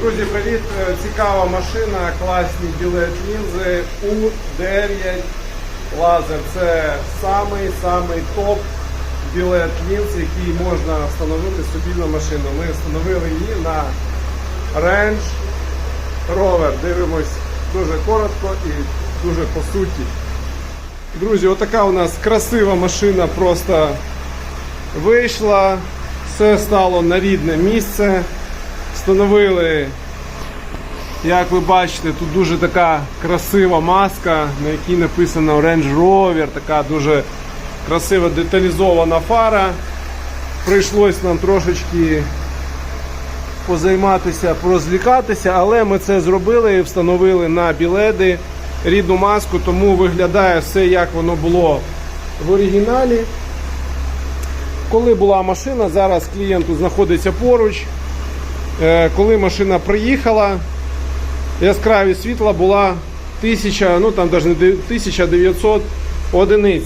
Друзі, привіт! Е, Цікава машина, класні білет лінзи У9 лазер. Це самий самий топ білет лінз, який можна встановити собі на машину. Ми встановили її на Range Rover. Дивимось дуже коротко і дуже по суті. Друзі, отака у нас красива машина просто вийшла, все стало на рідне місце. Встановили, як ви бачите, тут дуже така красива маска, на якій написано Range Rover, така дуже красива деталізована фара. Прийшлось нам трошечки позайматися, порозлікатися, але ми це зробили і встановили на біледи рідну маску, тому виглядає все, як воно було в оригіналі. Коли була машина, зараз клієнт тут знаходиться поруч. Е, Коли машина приїхала, яскравість світла була 1000, ну там навіть 1900 одиниць.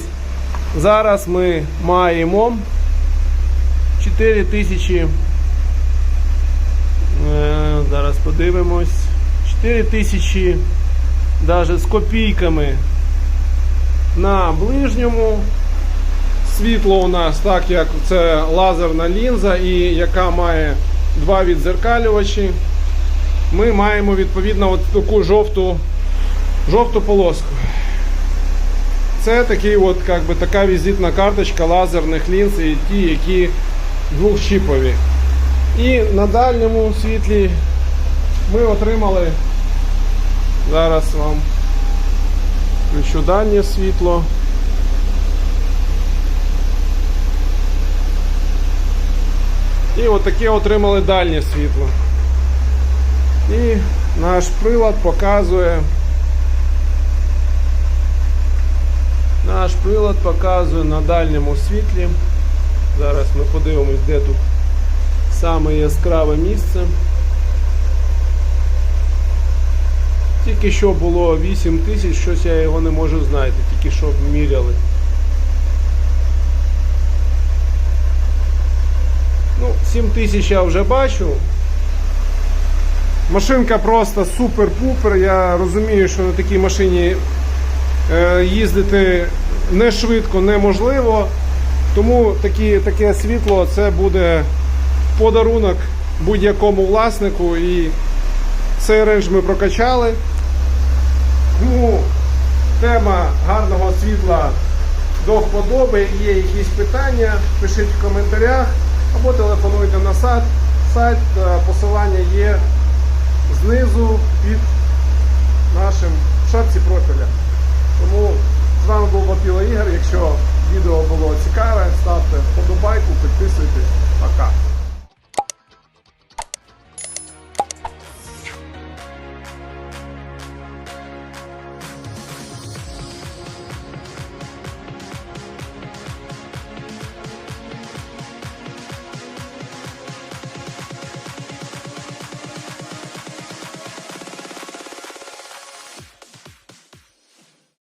Зараз ми маємо 4000. Е, Зараз подивимось. 4000 навіть з копійками на ближньому. Світло у нас, так як це лазерна лінза, і яка має два відзеркалювачі. Ми маємо відповідно от таку жовту, жовту полоску. Це такий от, як би, така візитна карточка лазерних лінз і ті, які двохчіпові. І на дальньому світлі ми отримали, зараз вам включу дальнє світло. І отаке отримали дальнє світло. І наш прилад показує. Наш прилад показує на дальньому світлі. Зараз ми подивимось, де тут саме яскраве місце. Тільки що було 8 тисяч, щось я його не можу знайти, тільки що міряли. Ну, 7 тисяч я вже бачу. Машинка просто супер-пупер. Я розумію, що на такій машині е, їздити не швидко, неможливо. Тому такі, таке світло це буде подарунок будь-якому власнику. І цей рейндж ми прокачали. Тому тема гарного світла до вподоби. Є якісь питання, пишіть в коментарях або телефонуйте на сайт. Сайт е, посилання є знизу під нашим шапці профіля. Тому з вами був Бапіло Ігор. Якщо відео було цікаве, ставте вподобайку, підписуйтесь. Пока.